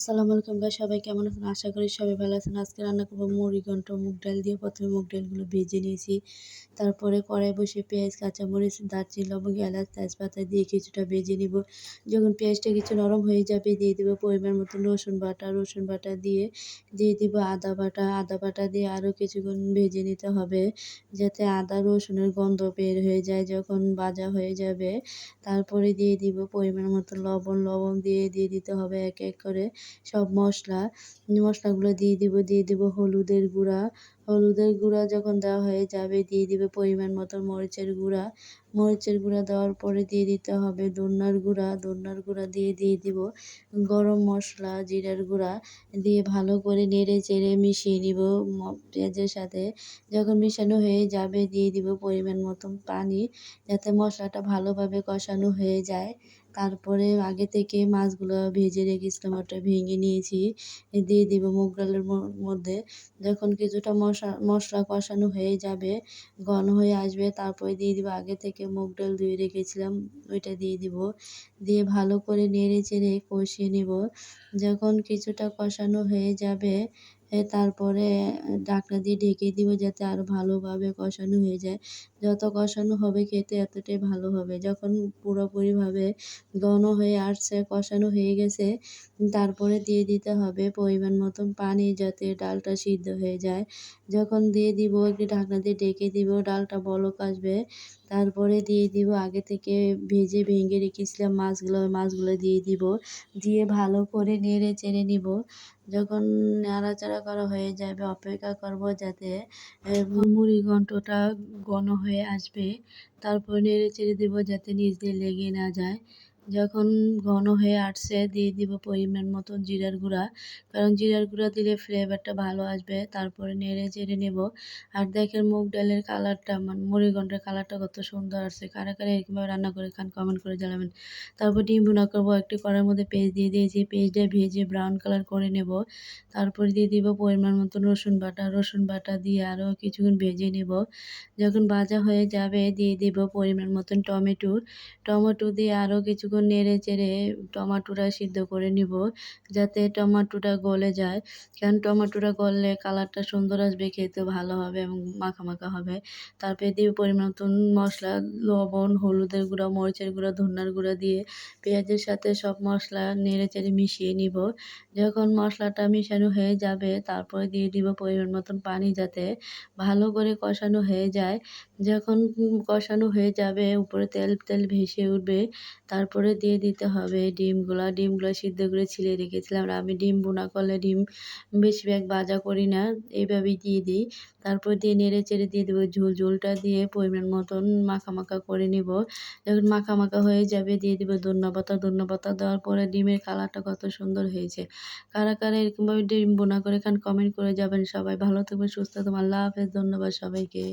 আসসালামু আলাইকুম গাইস সবাই কেমন আছেন? আশা করি সবাই ভালো আছেন। আজকে রান্না করব মুড়ি ঘন্ট, মুগ ডাল দিয়ে প্রথমে মুগ ডালগুলো ভেজে নিয়েছি। তারপরে কড়াই বসে পেঁয়াজ, কাঁচামরিচ, দারচিনি, লবঙ্গ, এলাচ, তেজপাতা দিয়ে কিছুটা ভেজে নিব। যখন পেঁয়াজটা কিছু নরম হয়ে যাবে, দিয়ে দেবো পরিমাণ মতো রসুন বাটা। রসুন বাটা দিয়ে দিয়ে দিব আদা বাটা। আদা বাটা দিয়ে আরও কিছুক্ষণ ভেজে নিতে হবে, যাতে আদা রসুনের গন্ধ বের হয়ে যায় যখন ভাজা হয়ে যাবে। তারপরে দিয়ে দিব পরিমাণ মতো লবণ। লবণ দিয়ে দিয়ে দিতে হবে এক এক করে। সব মশলা, মশলাগুলো দিয়ে দিব দিয়ে দিব হলুদের গুঁড়া। হলুদের গুঁড়া যখন দেওয়া হয়ে যাবে, দিয়ে দিবে পরিমাণ মতো মরিচের গুঁড়া। মরিচের গুঁড়া দেওয়ার পরে দিয়ে দিতে হবে ধন্যার গুঁড়া। ধন্যার গুঁড়া দিয়ে দিয়ে দিব গরম মশলা, জিরার গুঁড়া। দিয়ে ভালো করে নেড়ে চেড়ে মিশিয়ে নিব পেঁয়াজের সাথে। যখন মিশানো হয়ে যাবে, দিয়ে দিব পরিমাণ মতন পানি যাতে মশলাটা ভালোভাবে কষানো হয়ে যায়। তারপরে আগে থেকে মাছগুলো ভেজে রেখেছিলাম, ওটা ভেঙে নিয়েছি দিয়ে দিব মুগ ডালের মধ্যে। যখন কিছুটা মশা, মশলা কষানো হয়ে যাবে, ঘন হয়ে আসবে, তারপরে দিয়ে দিব আগে থেকে মুগ ডাল ধুয়ে রেখেছিলাম, ওইটা দিয়ে দিব। দিয়ে ভালো করে নেড়ে চেড়ে কষিয়ে নেব। যখন কিছুটা কষানো হয়ে যাবে তারপরে ঢাকনা দিয়ে ঢেকে দিব যাতে আরও ভালোভাবে কষানো হয়ে যায়। যত কষানো হবে খেতে এতটাই ভালো হবে। যখন পুরোপুরিভাবে ঘন হয়ে আসছে, কষানো হয়ে গেছে, তারপরে দিয়ে দিতে হবে পরিমাণ মতন পানি যাতে ডালটা সিদ্ধ হয়ে যায়। যখন দিয়ে দিব, একটু ঢাকনা দিয়ে ডেকে দিব, ডালটা বলক আসবে। তারপরে দিয়ে দিব, আগে থেকে ভেজে ভেঙে রেখেছিলাম মাছগুলো, ওই মাছগুলো দিয়ে দিব। দিয়ে ভালো করে নেড়ে চেড়ে নিব। যখন নাড়াচাড়া করা হয়ে যাবে, অপেক্ষা করব যাতে মুড়ি ঘন্টটা ঘন হয়ে আসবে। তারপর নেড়ে চেড়ে দেবো যাতে নিচ দিয়ে লেগে না যায়। যখন ঘন হয়ে আসছে, দিয়ে দিব পরিমাণ মতো জিরার গুঁড়া। কারণ জিরার গুঁড়া দিলে ফ্লেভারটা ভালো আসবে, তারপরে নেড়ে চেড়ে নেব। আর দেখেন মুগ ডালের কালারটা মানে মুড়িঘণ্টের কালারটা কত সুন্দর আসছে। কারা কারা এরকমভাবে রান্না করে খান কমেন্ট করে জানাবেন। তারপর ডিম ভুনা করব, একটি কড়ার মধ্যে পেঁয়াজ দিয়ে দিয়েছি। পেঁয়াজটা ভেজে ব্রাউন কালার করে নেব। তারপর দিয়ে দিব পরিমাণ মতো রসুন বাটা। রসুন বাটা দিয়ে আরও কিছুক্ষণ ভেজে নেব। যখন ভাজা হয়ে যাবে, দিয়ে দিব পরিমাণ মতন টমেটো। টমেটো দিয়ে আরও কিছুক্ষণ নেড়ে চেড়ে টমাটোটা সিদ্ধ করে নিব যাতে টমাটোটা গলে যায়। কারণ টমেটোটা গললে কালারটা সুন্দর আসবে খেতে ভালো হবে এবং মাখা মাখা হবে। তারপরে দিয়ে পরিমাণ মতন মশলা, লবণ, হলুদের গুঁড়া, মরিচের গুঁড়া ধন্যার গুঁড়া দিয়ে পেঁয়াজের সাথে সব মশলা নেড়ে চেড়ে মিশিয়ে নিব। যখন মশলাটা মিশানো হয়ে যাবে, তারপরে দিয়ে দিব পরিমাণ মতন পানি যাতে ভালো করে কষানো হয়ে যায়। যখন কষানো হয়ে যাবে, উপরে তেল তেল ভেসে উঠবে, তারপরে দিয়ে দিতে হবে ডিমগুলো। ডিমগুলো সিদ্ধ করে ছিলে রেখেছিলাম। আর আমি ডিম বোনা করলে ডিম বেশিরভাগ ভাজা করি না এইভাবেই দিয়ে দিই। তারপর দিয়ে নেড়ে চেড়ে দিয়ে দেবো। ঝোল, ঝোলটা দিয়ে পরিমাণ মতন মাখা মাখা করে নিব। যখন মাখা মাখা হয়ে যাবে দিয়ে দেবো ধন্যা পাতা। ধন্যা পাতা দেওয়ার পরে ডিমের কালারটা কত সুন্দর হয়েছে। কারা কারা এরকমভাবে ডিম বোনা করে খান কমেন্ট করে যাবেন সবাই। ভালো থাকবেন, সুস্থ থাকবেন। আল্লাহ হাফেজ। ধন্যবাদ সবাইকে।